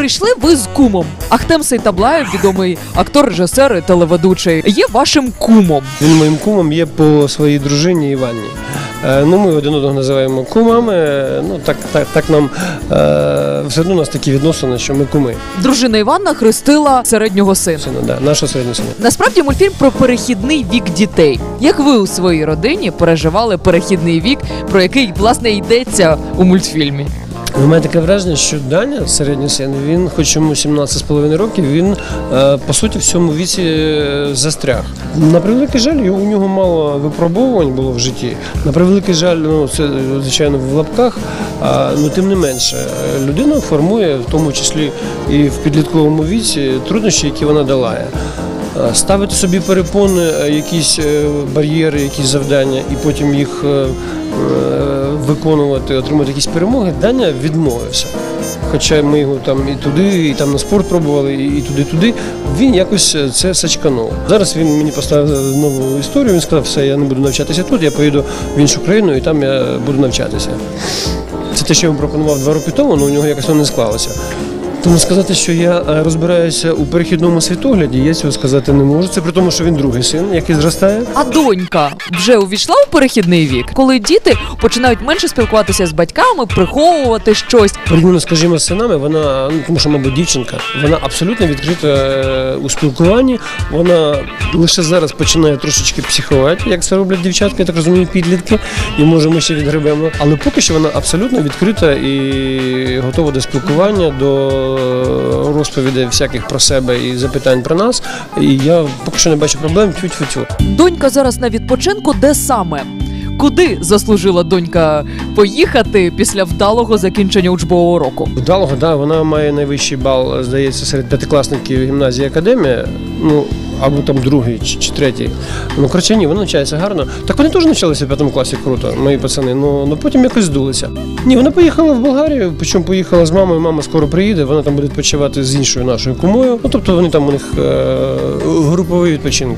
прийшли ви з кумом. Ахтем Сейтаблаєв, відомий актор, режисер і телеведучий, є вашим кумом. Він моїм кумом є по своїй дружині Іванні. Е, Ну, ми один одного називаємо кумами. Е, Ну, так, так, так нам е, все одно у нас такі відносини, що ми куми. Дружина Іванна хрестила середнього сина. Сина, да, нашого середнього сина. Насправді мультфільм про перехідний вік дітей. Як ви у своїй родині переживали перехідний вік, про який власне йдеться у мультфільмі? У мене таке враження, що Даня, середній син, він, хоч йому 17,5 років, він е, по суті в цьому віці е, застряг. На превеликий жаль, у нього мало випробовувань було в житті. На превеликий жаль, ну це звичайно в лапках. А, ну тим не менше, е, людина формує, в тому числі і в підлітковому віці, труднощі, які вона долає. Е, Ставити собі перепони, е, якісь е, бар'єри, якісь завдання, і потім їх виконувати, отримати якісь перемоги, Даня відмовився. Хоча ми його там і туди, і там на спорт пробували, і і туди, туди. Він якось це сачканув. Зараз він мені поставив нову історію. Він сказав, все, я не буду навчатися тут, я поїду в іншу країну і там я буду навчатися. Це те, що йому пропонував два роки тому, але у нього якось воно не склалося. Тому сказати, що я е, розбираюся у перехідному світогляді, я цього сказати не можу. Це при тому, що він другий син, який зростає. А донька вже увійшла у перехідний вік, коли діти починають менше спілкуватися з батьками, приховувати щось. Порівняно, скажімо, з синами, вона, ну тому що, мабуть, дівчинка, вона абсолютно відкрита е, у спілкуванні. Вона лише зараз починає трошечки психувати, як це роблять дівчатки, я так розумію, підлітки, і може ми ще відгребемо. Але поки що вона абсолютно відкрита і готова до спілкування, до розповідей всяких про себе і запитань про нас. І я поки що не бачу проблем. Тють-тють-тють. Донька зараз на відпочинку, де саме? Куди заслужила донька поїхати після вдалого закінчення учбового року? Вдалого, да, вона має найвищий бал, здається, серед п'ятикласників гімназії академія. Ну, або там другий чи, третій. Ну, коротше, ні, вони навчається гарно. Так вони теж навчалися в п'ятому класі круто, мої пацани. Ну, ну потім якось здулися. Ні, вона поїхала в Болгарію, причому поїхала з мамою. Мама скоро приїде, вона там буде відпочивати з іншою нашою кумою. Ну, тобто вони там у них е, групові відпочинок.